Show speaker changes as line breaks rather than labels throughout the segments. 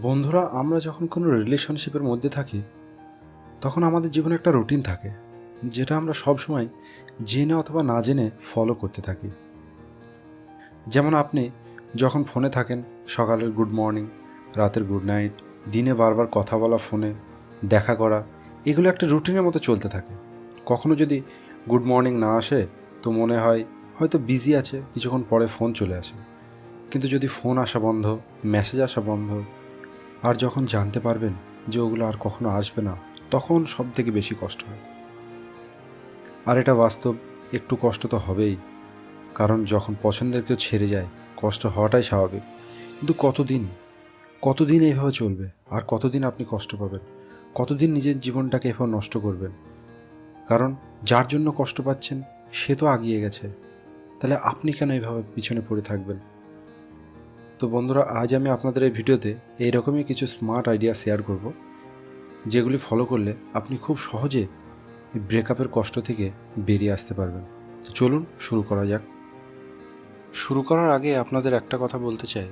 বন্ধুরা, আমরা যখন কোনো রিলেশনশিপের মধ্যে থাকি, তখন আমাদের জীবনে একটা রুটিন থাকে, যেটা আমরা সব সময় জেনে অথবা না জেনে ফলো করতে থাকি। যেমন আপনি যখন ফোনে থাকেন, সকালের গুড মর্নিং রাতের গুড নাইট দিনে বারবার কথা বলা ফোনে দেখা করা, এগুলো একটা রুটিনের মতো চলতে থাকে। কখনো যদি গুড মর্নিং না আসে, তো মনে হয় হয়তো বিজি আছে, কিছুক্ষণ পরে ফোন চলে আসে। কিন্তু যদি ফোন আসা বন্ধ মেসেজ আসা বন্ধ আর যখন জানতে পারবেন যে ওগুলো আর কখনো আসবে না, তখন সব থেকে বেশি কষ্ট হয়। আর এটা বাস্তব, একটু কষ্ট তো হবেই। কারণ যখন পছন্দের কেউ ছেড়ে যায়, কষ্ট হওয়াটাই স্বাভাবিক। কিন্তু কতদিন? কতদিন এইভাবে চলবে? আর কতদিন আপনি কষ্ট পাবেন? কতদিন নিজের জীবনটাকে এভাবে নষ্ট করবেন? কারণ যার জন্য কষ্ট পাচ্ছেন, সে তো আগিয়ে গেছে। তাহলে আপনি কেন এইভাবে পিছনে পড়ে থাকবেন? তো বন্ধুরা, আজ আমি আপনাদের এই ভিডিওতে এইরকমই কিছু স্মার্ট আইডিয়া শেয়ার করব, যেগুলি ফলো করলে আপনি খুব সহজে ব্রেকআপের কষ্ট থেকে বেরিয়ে আসতে পারবেন। তো চলুন শুরু করা যাক। শুরু করার আগে আপনাদের একটা কথা বলতে চাই।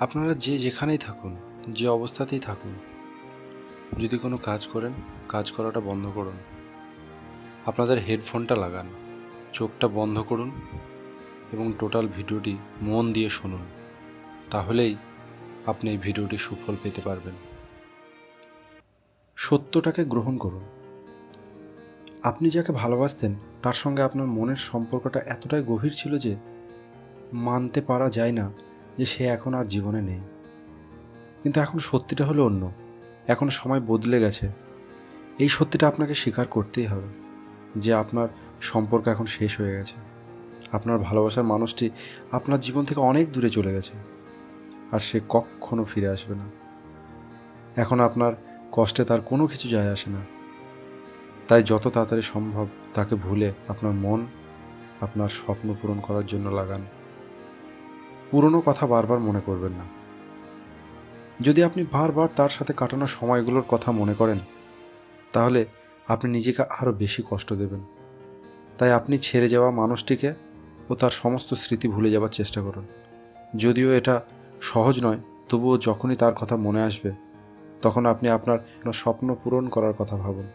আপনারা যে যেখানেই থাকুন, যে অবস্থাতেই থাকুন, যদি কোনো কাজ করেন, কাজ করাটা বন্ধ করুন। আপনাদের হেডফোনটা লাগান, চোখটা বন্ধ করুন এবং টোটাল ভিডিওটি মন দিয়ে শুনুন। তাহলেই আপনি এই ভিডিওটি সুফল পেতে পারবেন। সত্যটাকে গ্রহণ করুন। আপনি যাকে ভালোবাসতেন, তার সঙ্গে আপনার মনের সম্পর্কটা এতটাই গভীর ছিল যে মানতে পারা যায় না যে সে এখন আর জীবনে নেই। কিন্তু এখন সত্যিটা হলো অন্য। এখন সময় বদলে গেছে। এই সত্যিটা আপনাকে স্বীকার করতেই হবে যে আপনার সম্পর্ক এখন শেষ হয়ে গেছে। আপনার ভালোবাসার মানুষটি আপনার জীবন থেকে অনেক দূরে চলে গেছে। আর সে কখনো ফিরে আসবে না। এখন আপনার কষ্টে তার কোনো কিছু যায় আসে না। তাই যত তাড়াতাড়ি সম্ভব তাকে ভুলে আপনার মন, আপনার স্বপ্ন পূরণ করার জন্য লাগান। পুরনো কথা বারবার মনে করবেন না। যদি আপনি বারবার তার সাথে কাটানো সময়গুলোর কথা মনে করেন, তাহলে আপনি নিজেকে আরও বেশি কষ্ট দেবেন। তাই আপনি ছেড়ে যাওয়া মানুষটিকে ও তার সমস্ত স্মৃতি ভুলে যাবার চেষ্টা করুন। যদিও এটা সহজ নয়, তবুও যখনই তার কথা মনে আসবে, তখন আপনি আপনার স্বপ্ন পূরণ করার কথা ভাবুন।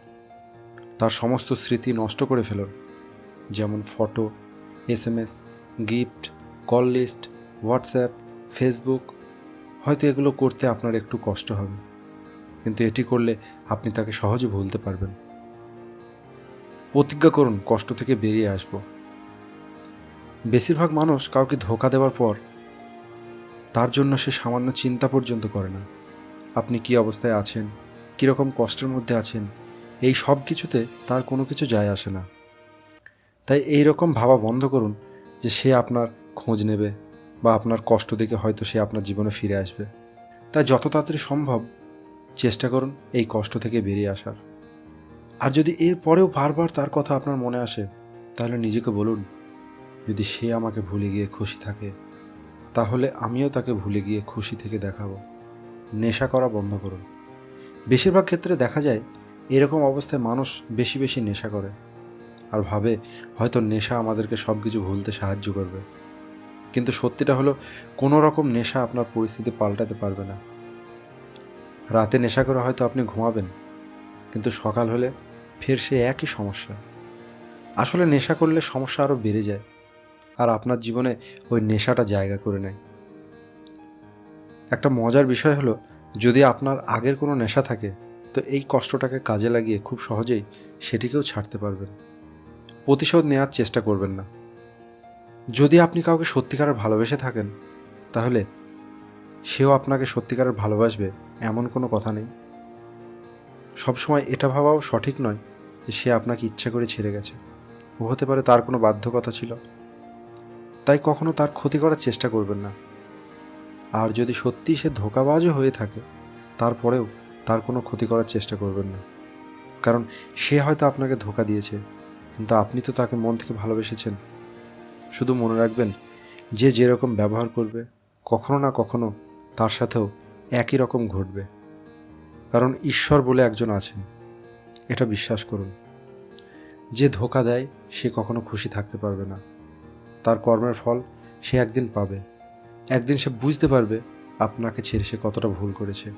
তার সমস্ত স্মৃতি নষ্ট করে ফেলুন, যেমন photo S M S gift, call list, WhatsApp, Facebook. হয়তো এগুলো করতে আপনার একটু কষ্ট হবে, কিন্তু এটি করলে আপনি তাকে সহজে ভুলতে পারবেন। প্রতিজ্ঞা করুন, কষ্ট থেকে বেরিয়ে আসব। বেশিরভাগ মানুষ কাউকে ধোকা দেওয়ার পর তার জন্য সে সামান্য চিন্তা পর্যন্ত করে না। আপনি কি অবস্থায় আছেন? কীরকম কষ্টের মধ্যে আছেন? এই সব কিছুতে তার কোনো কিছু যায় আসে না। তাই এই রকম ভাবা বন্ধ করুন যে সে আপনার খোঁজ নেবে বা আপনার কষ্ট দেখে হয়তো সে আপনার জীবনে ফিরে আসবে। তাই যত তাড়াতাড়ি সম্ভব চেষ্টা করুন এই কষ্ট থেকে বেরিয়ে আসার। আর যদি এর পরেও বারবার তার কথা আপনার মনে আসে, তাহলে নিজেকে বলুন, যদি সে আমাকে ভুলে গিয়ে খুশি থাকে তাহলে আমিও তাকে ভুলে গিয়ে খুশি থেকে দেখাবো। নেশা করা বন্ধ করুন। বেশিরভাগ ক্ষেত্রে দেখা যায়, এরকম অবস্থায় মানুষ বেশি বেশি নেশা করে। আর ভাবে, হয়তো নেশা আমাদেরকে সব কিছু ভুলতে সাহায্য করবে। কিন্তু সত্যিটা হলো কোনো রকম নেশা আপনার পরিস্থিতি পাল্টাতে পারবে না। রাতে নেশা করে হয়তো আপনি ঘুমাবেন, কিন্তু সকাল হলে ফের সে একই সমস্যা। আসলে নেশা করলে সমস্যা আরও বেড়ে যায়। আর আপনার জীবনে ওই নেশাটা জায়গা করে নেয়। একটা মজার বিষয় হলো, যদি আপনার আগের কোনো নেশা থাকে, তো এই কষ্টটাকে কাজে লাগিয়ে খুব সহজেই সেটিকেও ছাড়তে পারবেন। প্রতিশোধ নেওয়ার চেষ্টা করবেন না। যদি আপনি কাউকে সত্যিকারের ভালোবেসে থাকেন, তাহলে সেও আপনাকে সত্যিকারের ভালোবাসবে এমন কোনো কথা নেই। সবসময় এটা ভাবাও সঠিক নয় যে সে আপনাকে ইচ্ছা করে ছেড়ে গেছে। ও হতে পারে তার কোনো বাধ্যকতা ছিল। তাই কখনো তার ক্ষতি করার চেষ্টা করবেন না। আর যদি সত্যি সে ধোকাবাজও হয়ে থাকে, তারপরেও তার কোনো ক্ষতি করার চেষ্টা করবেন না। কারণ সে হয়তো আপনাকে ধোকা দিয়েছে, কিন্তু আপনি তো তাকে মন থেকে ভালোবেসেছেন। শুধু মনে রাখবেন, যে যেরকম ব্যবহার করবে, কখনো না কখনো তার সাথেও একই রকম ঘটবে। কারণ ঈশ্বর বলে একজন আছেন, এটা বিশ্বাস করুন। যে ধোকা দেয়, সে কখনো খুশি থাকতে পারবে না। তার কর্মের ফল সে একদিন পাবে। একদিন সে বুঝতে পারবে আপনাকে ছেড়ে সে কতটা ভুল করেছে।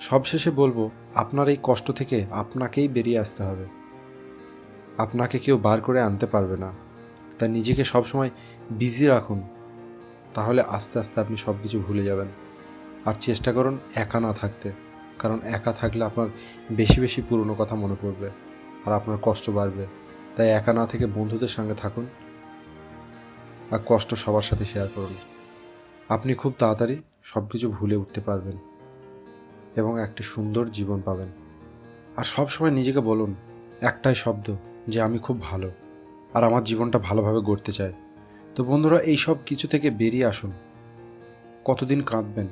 সবশেষে বলব, আপনার এই কষ্ট থেকে আপনাকেই বেরিয়ে আসতে হবে। আপনাকে কেউ বার করে আনতে পারবে না। তাই নিজেকে সবসময় বিজি রাখুন। তাহলে আস্তে আস্তে আপনি সব কিছু ভুলে যাবেন। আর চেষ্টা করুন একা না থাকতে। কারণ একা থাকলে আপনার বেশি বেশি পুরনো কথা মনে পড়বে। আর আপনার কষ্ট বাড়বে। তাই একা না থেকে বন্ধুদের সঙ্গে থাকুন আর কষ্ট সবার সাথে শেয়ার করুন। আপনি খুব তাড়াতাড়ি সব কিছু ভুলে উঠতে পারবেন এবং একটি সুন্দর জীবন পাবেন। আর সব সময় নিজেকে বলুন, একটাই শব্দ যে আমি খুব ভালো আর আমার জীবনটা ভালোভাবে গড়তে চাই। তো বন্ধুরা, এই সব কিছু থেকে বেরিয়ে আসুন। কতদিন কাঁদবেন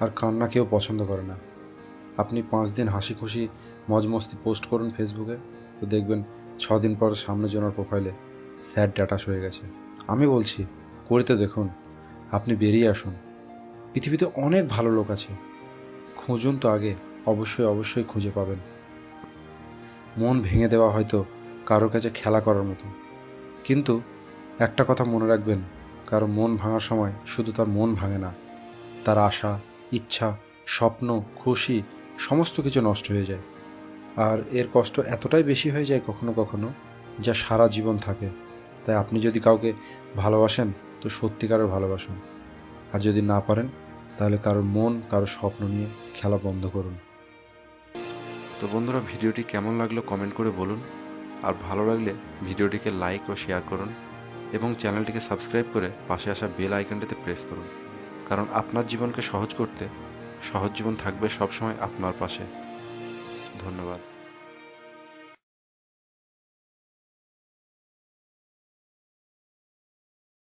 আর কান্না কেউ পছন্দ করে না। আপনি পাঁচ দিন হাসি খুশি মজমস্তি পোস্ট করুন ফেসবুকে তো দেখবেন ছ দিন পর সামনে জনের প্রোফাইলে স্যাড ড্যাটাস হয়ে গেছে। আমি বলছি করতে দেখুন, আপনি বেরিয়ে আসুন। পৃথিবীতে অনেক ভালো লোক আছে। খুঁজুন তো আগে, অবশ্যই অবশ্যই খুঁজে পাবেন। মন ভেঙে দেওয়া হয়তো কারোর কাছে খেলা করার মতো। কিন্তু একটা কথা মনে রাখবেন, কারও মন ভাঙার সময় শুধু তার মন ভাঙে না। তার আশা, ইচ্ছা, স্বপ্ন, খুশি, সমস্ত কিছু নষ্ট হয়ে যায়। আর এর কষ্ট এতটাই বেশি হয়ে যায় কখনো কখনো যা সারা জীবন থাকে। তাই আপনি যদি কাউকে ভালোবাসেন, তো সত্যিকারের ভালোবাসুন। আর যদি না পারেন, তাহলে কারোর মন, কারোর স্বপ্ন নিয়ে খেলা বন্ধ করুন। তো বন্ধুরা, ভিডিওটি কেমন লাগল কমেন্ট করে বলুন। আর ভালো লাগলে ভিডিওটিকে লাইক ও শেয়ার করুন এবং চ্যানেলটিকে সাবস্ক্রাইব করে পাশে আসা বেল আইকনটিতে প্রেস করুন। কারণ আপনার জীবনকে সহজ করতে সহজ জীবন থাকবে সবসময় আপনার পাশে। ধন্যবাদ।